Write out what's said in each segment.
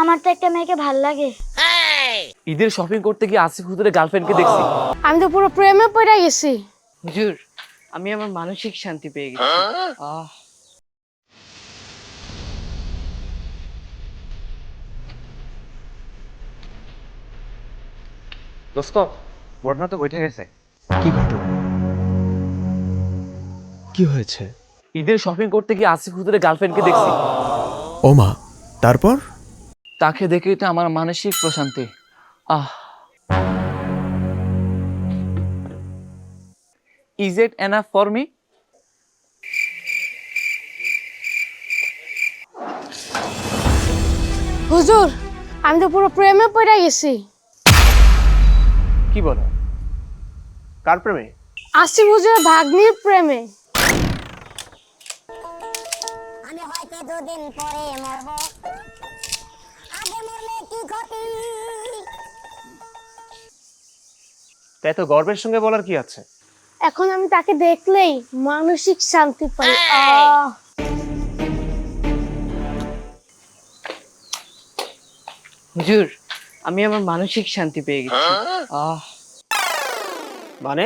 আমার তো একটা মেয়েকে ভালো লাগে। ঈদের শপিং করতে গিয়ে আসিফ হুজুরের গার্লফ্রেন্ডকে দেখছি। আমি তো পুরো প্রেমে পড়ে গেছি। হুজুর আমি আমার মানসিক শান্তি পেয়ে গেছি। আহ। দোস্ত বর্ণা তো বৈঠে গেছে। কি ঘটনা কি হয়েছে? ঈদের শপিং করতে গিয়ে আসিফ হুজুরের গার্লফ্রেন্ডকে দেখছি। ওমা তারপর? তাকে দেখেই তো আমার মানসিক প্রশান্তি। আহ। Is it enough for me হুজুর আমি তো পুরো প্রেমে পড়ে গেছি। কি বলো? কার প্রেমে? আসিফ হুজুরের ভাগ্নির প্রেমে। আমি হয়তো দুদিন পরে মরব। মরলে কি ক্ষতি তাই তো গর্বের সঙ্গে বলার কি আছে? এখন আমি তাকে দেখলেই মানসিক শান্তি পাই। আহ! হুজুর আমি আমার মানসিক শান্তি পেয়ে গেছি। আহ! মানে?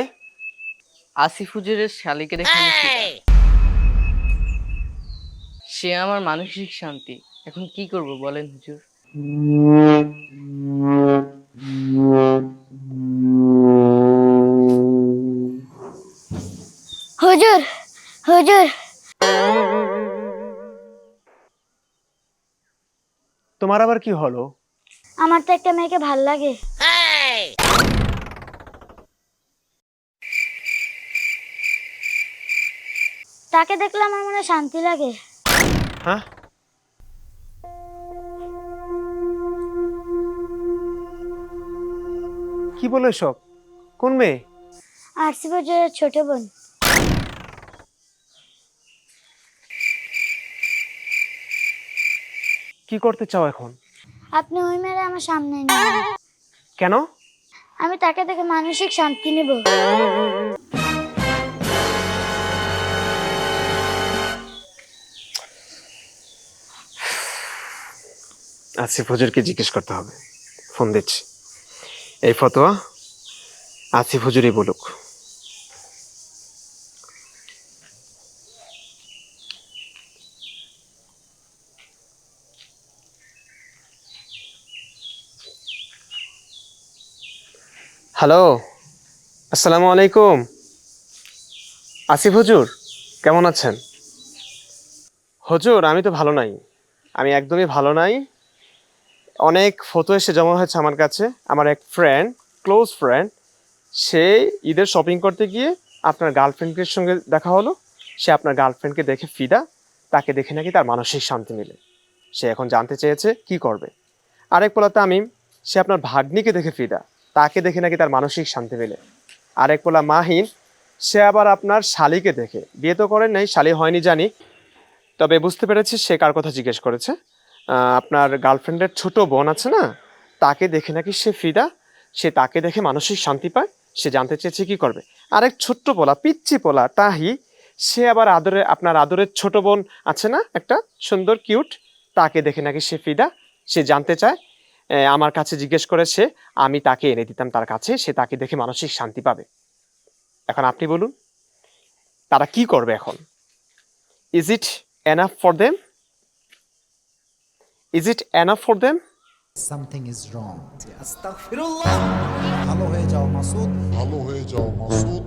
আসিফ হুজুরের শালিকে দেখে আমি। সে আমার মানসিক শান্তি। এখন কি করব বলেন হুজুর? হুজুর হুজুর। তোমার আবার কি হলো? আমার তো একটা মেয়েকে ভালো লাগে। তাকে দেখলে আমার মনে শান্তি লাগে। হ্যাঁ? কি বলো এসব? কোন মেয়ে? আরসি বছরের ছোট বোন। কি করতে চাও এখন? আপনি ওই মেয়েরা আমার সামনে নিন কেন? আমি তাকে দেখে মানসিক শান্তি নেব। আসিফ হুজুরকে জিজ্ঞেস করতে হবে। ফোন দিচ্ছি। এই ফতোয়া আসিফ হুজুরই বলুক। হ্যালো, আসসালামু আলাইকুম। আসিফ হুজুর, কেমন আছেন? হুজুর, আমি তো ভালো নাই। আমি একদমই ভালো নাই। অনেক ফটো এসে জমা হয়েছে আমার কাছে। আমার এক ফ্রেন্ড ক্লোজ ফ্রেন্ড সে ঈদের শপিং করতে গিয়ে আপনার গার্লফ্রেন্ডের সঙ্গে দেখা হলো। সে আপনার গার্লফ্রেন্ডকে দেখে ফিদা, তাকে দেখে নাকি তার মানসিক শান্তি মিলে। সে এখন জানতে চেয়েছে কি করবে। আরেক পোলাতে আমি সে আপনার ভাগ্নিকে দেখে ফিদা, তাকে দেখে নাকি তার মানসিক শান্তি মিলে। আরেক পোলা মাহিন, সে আবার আপনার শালিকে দেখে। বিয়ে তো করেন নাই, শালি হয়নি জানি। তবে বুঝতে পেরেছি সে কার কথা জিজ্ঞেস করেছে। আপনার গার্লফ্রেন্ডের ছোট বোন আছে না, তাকে দেখে নাকি সে ফিদা, সে তাকে দেখে মানসিক শান্তি পায়, সে জানতে চেয়েছে কি করবে। আরেক ছোট্ট পোলা, পিচ্চি পোলা, তাহি, সে আবার আদরে, আপনার আদরের ছোট বোন আছে না, একটা সুন্দর, কিউট, তাকে দেখে নাকি সে ফিদা, সে জানতে চায় আমার কাছে জিজ্ঞেস করেছে আমি তাকে এনে দিতাম তার কাছে, সে তাকে দেখে মানসিক শান্তি পাবে। এখন আপনি বলুন, তারা কি করবে এখন? Is it enough for them is it enough for them something is wrong আস্তাগফিরুল্লাহ ভালো হয়ে যাও মাসুদ ভালো হয়ে যাও মাসুদ